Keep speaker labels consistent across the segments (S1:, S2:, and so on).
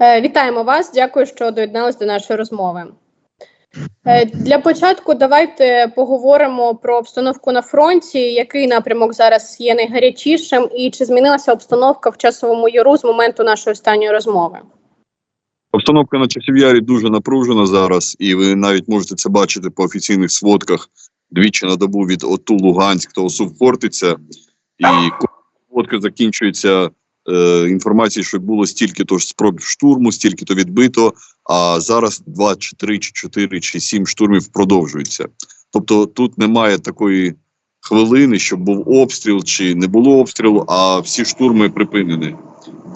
S1: Е, Вітаємо вас. Дякую, що доєдналися до нашої розмови. Е, Для початку давайте поговоримо про обстановку на фронті. Який напрямок зараз є найгарячішим, і чи змінилася обстановка в часовому яру з моменту нашої останньої розмови?
S2: Обстановка на часів ярі дуже напружена зараз, і ви навіть можете це бачити по офіційних сводках двічі на добу від ОТУ Луганськ та ОСУ Хортиця. І сводка закінчується е, інформації, що було стільки то ж спроб штурму, стільки то відбито. А зараз два, чи три, чи чотири, чи сім штурмів продовжуються. Тобто тут немає такої хвилини, щоб був обстріл чи не було обстрілу, а всі штурми припинені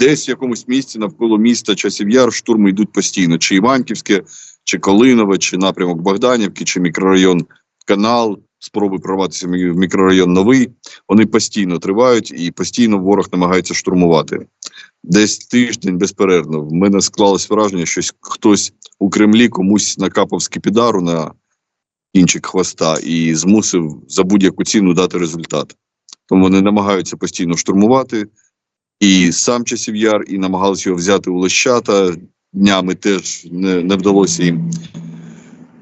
S2: десь в якомусь місці навколо міста часів яр штурми йдуть постійно: чи Іванківське, чи Колинове, чи напрямок Богданівки, чи мікрорайон Канал, спроби прорватися в мікрорайон Новий. Вони постійно тривають і постійно ворог намагається штурмувати. Десь тиждень безперервно. В мене склалось враження, що хтось у Кремлі комусь накапав скипідару на кінчик хвоста і змусив за будь-яку ціну дати результат. Тому вони намагаються постійно штурмувати і сам часів яр, і намагалися його взяти у Лещата. Днями теж не, не вдалося їм.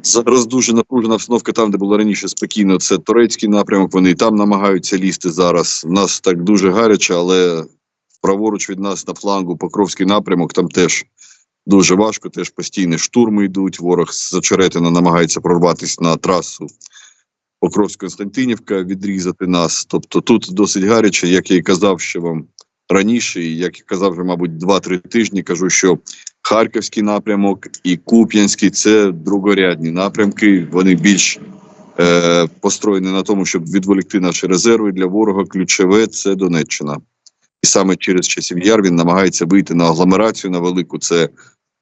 S2: Зараз дуже напружена обстановка там, де було раніше спокійно. Це турецький напрямок. Вони і там намагаються лізти зараз. У нас так дуже гаряче, але праворуч від нас на флангу Покровський напрямок там теж дуже важко. Теж постійні штурми йдуть. Ворог з Очеретина намагається прорватися на трасу Покровськ-Константинівка, відрізати нас. Тобто тут досить гаряче, як я і казав, що вам раніше, і як я казав вже, мабуть, 2-3 тижні, кажу, що Харківський напрямок і Куп'янський це другорядні напрямки. Вони більш е, построєні на тому, щоб відволікти наші резерви для ворога. Ключове це Донеччина. І саме через часів яр він намагається вийти на агломерацію на велику. Це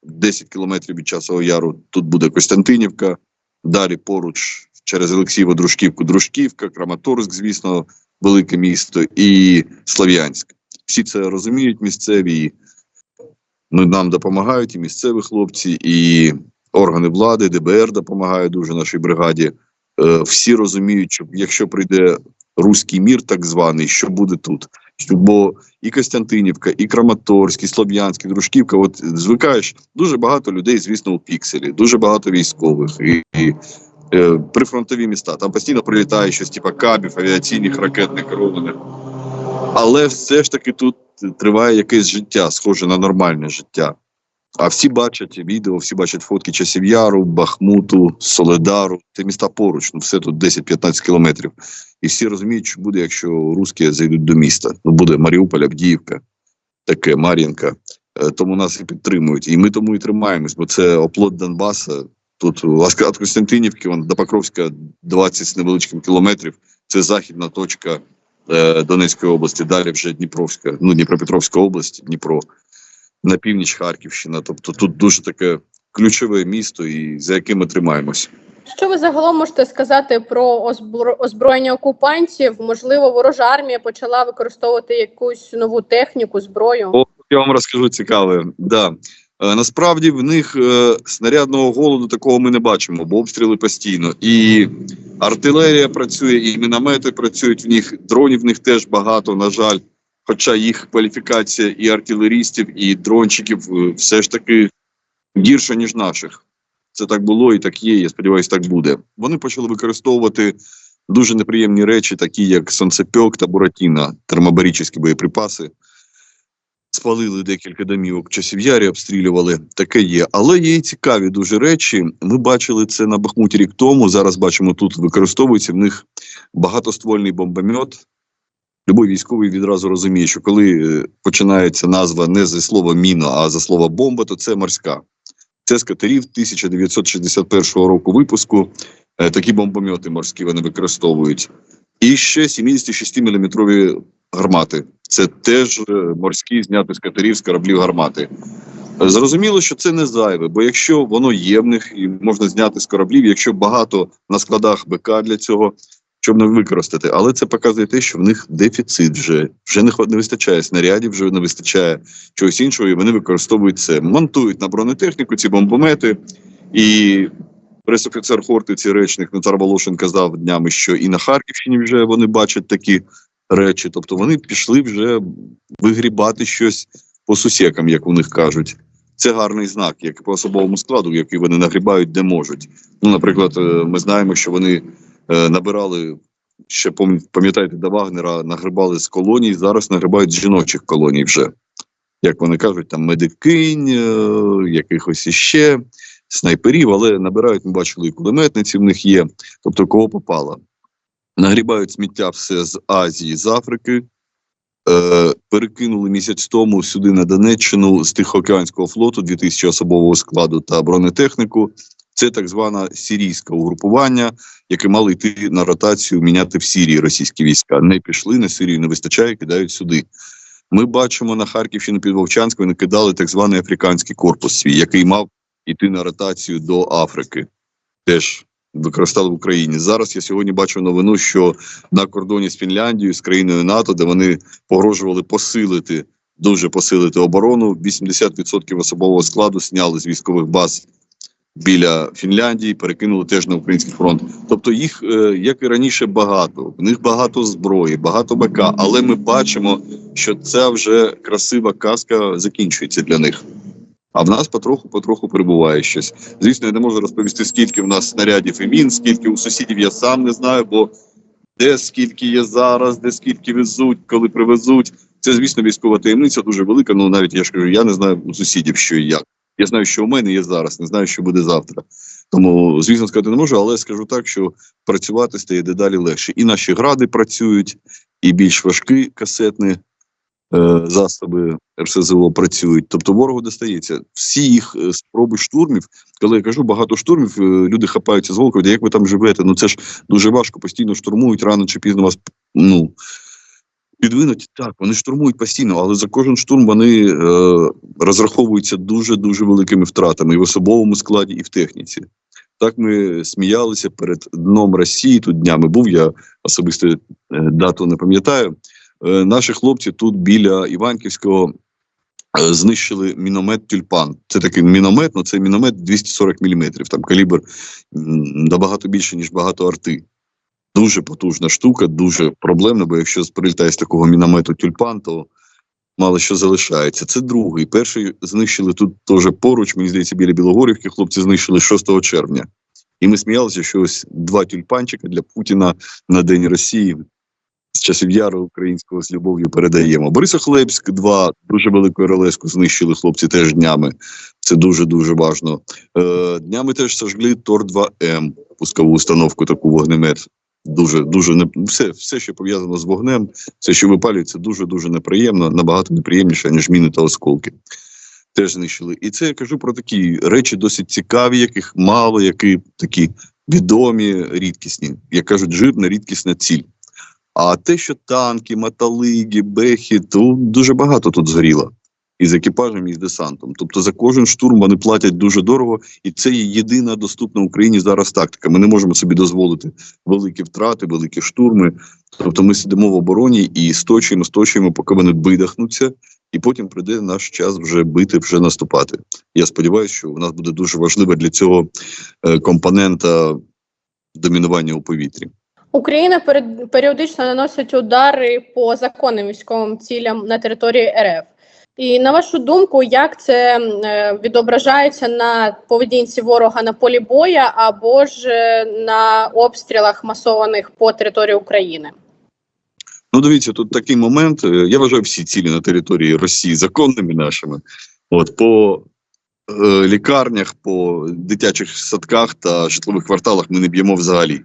S2: 10 кілометрів від часового яру. Тут буде Костянтинівка. Далі поруч через Олексієво, Дружківку, Дружківка, Краматорськ, звісно, велике місто, і Слов'янськ. Всі це розуміють місцеві. Ну, нам допомагають і місцеві хлопці, і органи влади, ДБР допомагає дуже нашій бригаді. Е, всі розуміють, що якщо прийде руський мір, так званий, що буде тут. Бо і Костянтинівка, і Краматорськ, і Слов'янськ, і Дружківка, от звикаєш, дуже багато людей, звісно, у пікселі, дуже багато військових і, і е, прифронтові міста. Там постійно прилітає щось, типу кабів, авіаційних, ракетних керованих. Але все ж таки тут триває якесь життя, схоже на нормальне життя. А всі бачать відео, всі бачать фотки часів Яру, Бахмуту, Соледару. Це міста поруч, ну все тут 10-15 кілометрів. І всі розуміють, що буде, якщо русські зайдуть до міста. Ну буде Маріуполь, Авдіївка, таке Мар'їнка. Е, Тому нас і підтримують. І ми тому і тримаємось, бо це оплот Донбаса. Тут від Костянтинівки вон, до Покровська 20 з невеличким кілометрів. Це західна точка Донецької області, далі вже Дніпровська, ну Дніпропетровська область, Дніпро, на північ Харківщина. Тобто тут дуже таке ключове місто, і за яким ми тримаємось.
S1: Що ви загалом можете сказати про озбро- озброєння окупантів? Можливо, ворожа армія почала використовувати якусь нову техніку, зброю?
S2: О, я вам розкажу цікаве. Да. Е, насправді в них е, снарядного голоду такого ми не бачимо, бо обстріли постійно. І артилерія працює, і міномети працюють в них, дронів в них теж багато, на жаль. Хоча їх кваліфікація і артилерістів, і дрончиків е, все ж таки гірша, ніж наших. Це так було і так є. Я сподіваюся, так буде. Вони почали використовувати дуже неприємні речі, такі як сонцепьок та буратіна, термобарічні боєприпаси. Спалили декілька домівок часів ярі, обстрілювали. Таке є. Але є і цікаві дуже речі. Ми бачили це на Бахмуті рік тому. Зараз бачимо, тут використовується в них багатоствольний бомбомет. Любой військовий відразу розуміє, що коли е, починається назва не за слово міна, а за слово бомба, то це морська. Це з катерів 1961 року випуску. Е, Такі бомбомети морські вони використовують. І ще 76-мм гармати. Це теж е, морські зняти з катерів, з кораблів гармати. Зрозуміло, що це не зайве, бо якщо воно є в них і можна зняти з кораблів, якщо багато на складах БК для цього, щоб не використати. Але це показує те, що в них дефіцит вже вже не, не вистачає снарядів, вже не вистачає чогось іншого, і вони використовують це. Монтують на бронетехніку ці бомбомети. І пресофіцер Хортиці, речник Назар Волошин казав днями, що і на Харківщині вже вони бачать такі речі. Тобто вони пішли вже вигрібати щось по сусікам, як у них кажуть. Це гарний знак, як по особовому складу, який вони нагрібають, де можуть. Ну, наприклад, е, ми знаємо, що вони е, набирали ще пам- пам'ятаєте, до Вагнера нагрибали з колоній, зараз нагрибають з жіночих колоній вже. Як вони кажуть, там медикинь, е, якихось іще снайперів, але набирають, ми бачили, і кулеметниці в них є, тобто кого попало. Нагрібають сміття все з Азії, з Африки. Е, перекинули місяць тому сюди на Донеччину з Тихоокеанського флоту 2000 особового складу та бронетехніку. Це так зване сирійське угрупування, яке мало йти на ротацію міняти в Сирії російські війська. Не пішли на Сирію, не вистачає, кидають сюди. Ми бачимо на Харківщині під Вовчанською, вони кидали так званий африканський корпус свій, який мав йти на ротацію до Африки. Теж використали в Україні. Зараз я сьогодні бачу новину, що на кордоні з Фінляндією, з країною НАТО, де вони погрожували посилити, дуже посилити оборону. 80% особового складу сняли з військових баз біля Фінляндії, перекинули теж на український фронт. Тобто їх, е, як і раніше, багато. В них багато зброї, багато БК, але ми бачимо, що ця вже красива казка закінчується для них. А в нас потроху-потроху прибуває щось. Звісно, я не можу розповісти, скільки в нас снарядів і мін, скільки у сусідів я сам не знаю, бо де скільки є зараз, де скільки везуть, коли привезуть. Це, звісно, військова таємниця дуже велика. Ну навіть я ж кажу, я не знаю у сусідів, що і як. Я знаю, що у мене є зараз, не знаю, що буде завтра. Тому, звісно, сказати не можу, але скажу так, що працювати стає дедалі легше. І наші гради працюють, і більш важкі касетні засоби РСЗО працюють. Тобто ворогу достається. Всі їх е, спроби штурмів, коли я кажу багато штурмів, е, люди хапаються з голкою, як ви там живете. Ну це ж дуже важко, постійно штурмують, рано чи пізно вас ну. Підвинуть так, вони штурмують постійно, але за кожен штурм вони е, розраховуються дуже дуже великими втратами і в особовому складі, і в техніці. Так ми сміялися перед дном Росії. Тут днями був я особисто е, дату не пам'ятаю. Е, наші хлопці тут біля Іванківського е, знищили міномет Тюльпан. Це такий міномет, ну це міномет 240 мм, Там калібр набагато більше, ніж багато арти. Дуже потужна штука, дуже проблемна, бо якщо прилітає з такого міномету тюльпан, то мало що залишається. Це другий. Перший знищили тут теж поруч, мені здається, біля Білогорівки хлопці знищили 6 червня. І ми сміялися, що ось два тюльпанчика для Путіна на День Росії з часів яру українського з любов'ю передаємо. Борисохлебськ, два дуже велику релеску знищили хлопці теж днями. Це дуже дуже важно. Е, днями теж сожгли Тор 2 М, пускову установку, таку вогнемет. Дуже дуже не все, все, що пов'язано з вогнем, все, що випалюється, дуже дуже неприємно, набагато неприємніше, ніж міни та осколки. Теж знищили. І це я кажу про такі речі досить цікаві, яких мало, які такі відомі, рідкісні, як кажуть, жирна, рідкісна ціль. А те, що танки, металиги, бехи, то дуже багато тут згоріло. І з екіпажем, і з десантом. Тобто за кожен штурм вони платять дуже дорого, і це є єдина доступна Україні зараз тактика. Ми не можемо собі дозволити великі втрати, великі штурми. Тобто ми сидимо в обороні і сточуємо, сточуємо, поки вони видихнуться, і потім прийде наш час вже бити, вже наступати. Я сподіваюся, що у нас буде дуже важлива для цього е, компонента домінування у повітрі.
S1: Україна періодично наносить удари по законним військовим цілям на території РФ. І на вашу думку, як це е, відображається на поведінці ворога на полі боя або ж е, на обстрілах масованих по території України?
S2: Ну, дивіться, тут такий момент. е, Я вважаю всі цілі на території Росії законними нашими. От по е, лікарнях, по дитячих садках та житлових кварталах ми не б'ємо взагалі.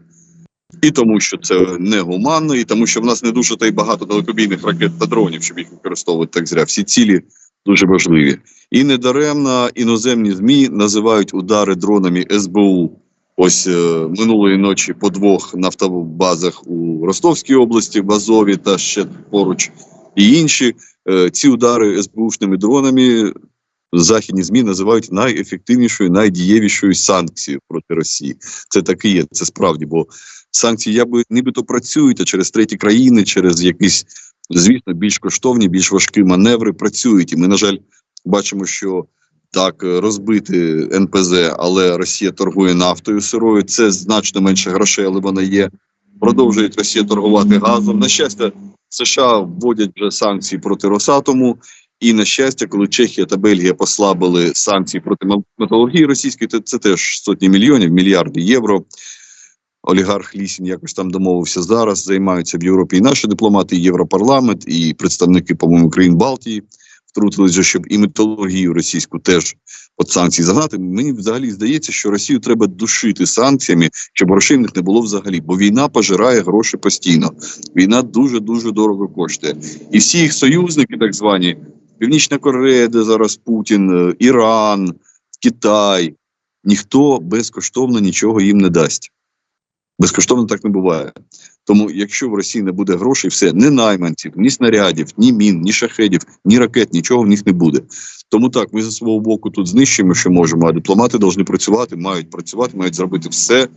S2: І тому, що це негуманно, і тому, що в нас не дуже та й багато далекобійних ракет та дронів, щоб їх використовувати так зря. Всі цілі дуже важливі. І недаремно іноземні ЗМІ називають удари дронами СБУ. Ось е, минулої ночі по двох нафтобазах у Ростовській області, в Азові та ще поруч, і інші е, ці удари СБУшними дронами західні ЗМІ називають найефективнішою, найдієвішою санкцією проти Росії. Це так і є, це справді, бо санкції якби нібито працюють, а через треті країни, через якісь, звісно, більш коштовні, більш важкі маневри працюють. І ми, на жаль, бачимо, що так е, розбити НПЗ, але Росія торгує нафтою сирою. Це значно менше грошей, але вона є. Продовжують Росія торгувати газом. На щастя, США вводять вже санкції проти Росатому, І на щастя, коли Чехія та Бельгія послабили санкції проти металургії російської, то це теж сотні мільйонів, мільярди євро. Олігарх Лісін якось там домовився зараз. Займаються в Європі і наші дипломати, і Європарламент, і представники, по-моєму, країн Балтії втрутилися, щоб і металургію російську теж під санкції загнати. Мені взагалі здається, що Росію треба душити санкціями, щоб грошей в них не було взагалі, бо війна пожирає гроші постійно. Війна дуже дуже дорого коштує, і всі їх союзники, так звані Північна Корея, де зараз Путін, е, Іран, Китай. Ніхто безкоштовно нічого їм не дасть. Безкоштовно так не буває. Тому, якщо в Росії не буде грошей, все ні найманців, ні снарядів, ні мін, ні шахедів, ні ракет, нічого в них не буде. Тому так, ми за свого боку тут знищуємо, що можемо. А дипломати повинні працювати, мають працювати, мають зробити все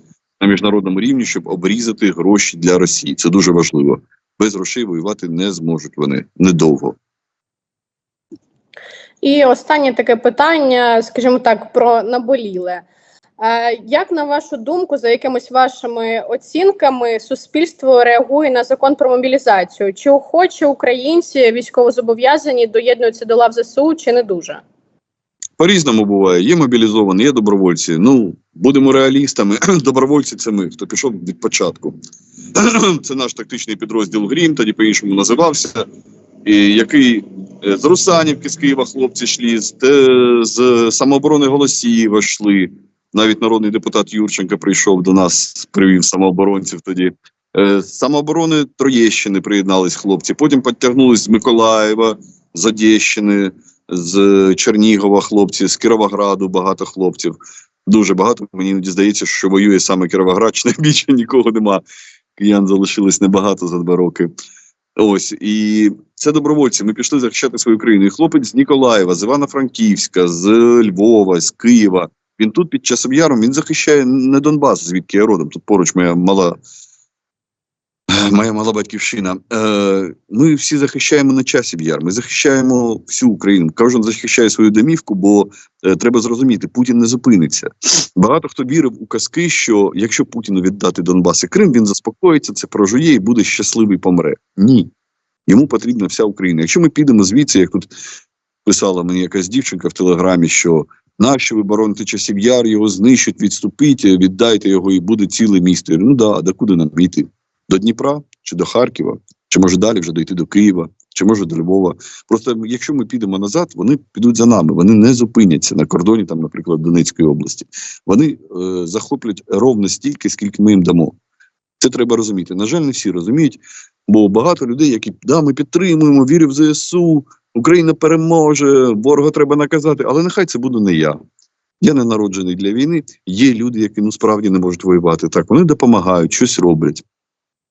S2: на міжнародному рівні, щоб обрізати гроші для Росії. Це дуже важливо. Без грошей воювати не зможуть вони недовго.
S1: І останнє таке питання, скажімо так, про наболіле. Е, Як на вашу думку, за якимись вашими оцінками, суспільство реагує на закон про мобілізацію? Чи охоче українці військовозобов'язані доєднуються до лав ЗСУ, чи не дуже?
S2: По-різному буває. Є мобілізовані, є добровольці. Ну, будемо реалістами. Добровольці це ми, хто пішов від початку. Це наш тактичний підрозділ Грім, тоді по-іншому називався. І який е, з Русанівки, з Києва хлопці йшли, з, те- з самооборони Голосіїва йшли. Навіть народний депутат Юрченко прийшов до нас, привів самооборонців тоді. Е, З самооборони Троєщини приєднались хлопці. Потім підтягнулись з Миколаєва, з Одещини, з Чернігова хлопці, з Кіровограду багато хлопців. Дуже багато. Мені іноді здається, що воює саме Кіровоград, чи більше нікого нема. Киян залишилось небагато за два роки. Ось і це добровольці. Ми пішли захищати свою країну. І хлопець з Ніколаєва, з Івано-Франківська, з Львова, з Києва. Він тут під часом яром він захищає не Донбас, звідки я родом. Тут поруч моя мала. Моя мала батьківщина. Е, ми всі захищаємо на часі яр. Ми захищаємо всю Україну. Кожен захищає свою домівку, бо е, треба зрозуміти, Путін не зупиниться. Багато хто вірив у казки, що якщо Путіну віддати Донбас і Крим, він заспокоїться, це прожує і буде щасливий помре. Ні. Йому потрібна вся Україна. Якщо ми підемо звідси, як тут писала мені якась дівчинка в телеграмі, що нащо ви бороните часів яр, його знищать, відступіть, віддайте його, і буде ціле місто. Я говорю, ну да, а до куди нам йти? До Дніпра чи до Харкова, чи може далі вже дойти до Києва, чи може до Львова. Просто якщо ми підемо назад, вони підуть за нами. Вони не зупиняться на кордоні, там, наприклад, Донецької області. Вони е, захоплять ровно стільки, скільки ми їм дамо. Це треба розуміти. На жаль, не всі розуміють, бо багато людей, які да, ми підтримуємо, вірю в ЗСУ, Україна переможе, ворога треба наказати, але нехай це буду не я. Я не народжений для війни. Є люди, які ну справді не можуть воювати. Так, вони допомагають, щось роблять.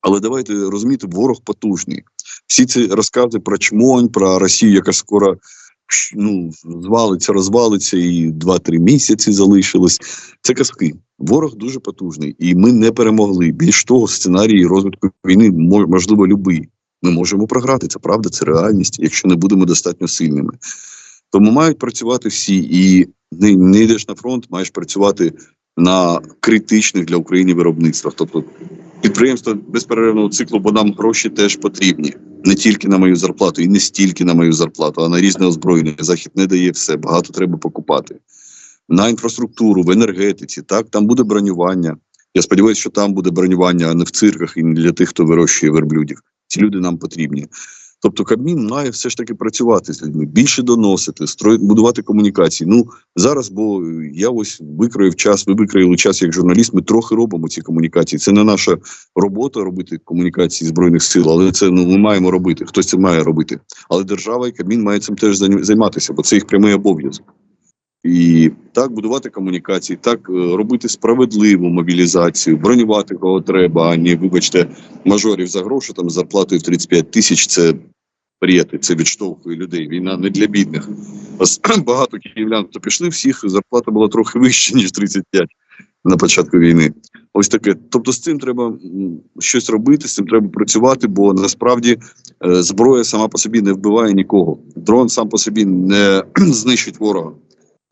S2: Але давайте розуміти, ворог потужний. Всі ці розкази про чмонь, про Росію, яка скоро ну, звалиться, розвалиться, і 2-3 місяці залишилось. Це казки. Ворог дуже потужний, і ми не перемогли. Більш того, сценарій розвитку війни мо- можливо любий. Ми можемо програти. Це правда, це реальність, якщо не будемо достатньо сильними. Тому мають працювати всі, і не, не йдеш на фронт, маєш працювати на критичних для України виробництвах. Тобто підприємства безперервного циклу, бо нам гроші теж потрібні. Не тільки на мою зарплату, і не стільки на мою зарплату, а на різне озброєння. Захід не дає все, багато треба покупати. На інфраструктуру, в енергетиці, так, там буде бронювання. Я сподіваюся, що там буде бронювання, а не в цирках і не для тих, хто вирощує верблюдів. Ці люди нам потрібні. Тобто Кабмін має все ж таки працювати з людьми, більше доносити, строй, будувати комунікації. Ну зараз, бо я ось викроїв час, ви викроїли час як журналіст. Ми трохи робимо ці комунікації. Це не наша робота робити комунікації збройних сил, але це ну ми маємо робити. Хтось це має робити. Але держава і Кабмін має цим теж займатися, бо це їх прямий обов'язок. І так будувати комунікації, так е, робити справедливу мобілізацію, бронювати кого треба, а не вибачте мажорів за гроші там зарплатою в 35 тисяч. Це бред, це відштовхує людей. Війна не для бідних. Багато київлян, хто пішли, всіх зарплата була трохи вища, ніж 35 на початку війни. Ось таке. Тобто, з цим треба щось робити, з цим треба працювати, бо насправді е, зброя сама по собі не вбиває нікого. Дрон сам по собі не знищить ворога.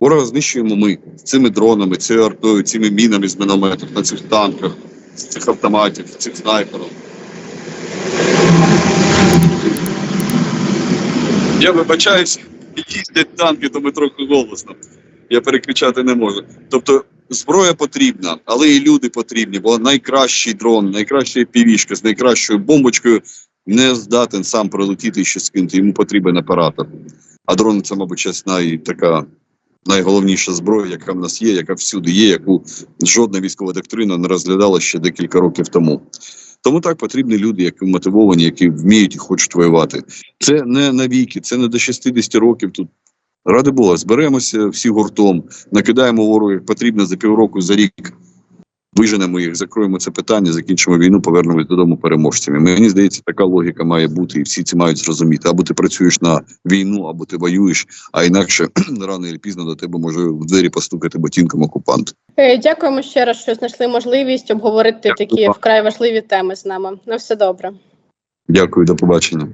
S2: Ворога знищуємо ми цими дронами, цією артою, цими мінами з мінометів, на цих танках, з цих автоматів, з цих снайперів. Я вибачаюсь, їздять танки, то ми трохи голосно. Я перекричати не можу. Тобто зброя потрібна, але і люди потрібні, бо найкращий дрон, найкраща півішка з найкращою бомбочкою не здатен сам прилетіти і щось скинути. Йому потрібен оператор. А дрон це, мабуть, щось най, така найголовніша зброя, яка в нас є, яка всюди є, яку жодна військова доктрина не розглядала ще декілька років тому. Тому так потрібні люди, які мотивовані, які вміють і хочуть воювати. Це не навіки, це не до 60 років. Тут ради Бога, зберемося всі гуртом, накидаємо ворогу, як потрібно за півроку, за рік. Виженемо їх, закроємо це питання, закінчимо війну, повернемось додому переможцями. Мені здається, така логіка має бути, і всі це мають зрозуміти. Або ти працюєш на війну, або ти воюєш, а інакше рано чи пізно до тебе може в двері постукати ботинком окупант.
S1: Е, Дякуємо ще раз, що знайшли можливість обговорити
S2: Дякую
S1: такі вкрай важливі теми з нами. На все добре.
S2: Дякую, до побачення.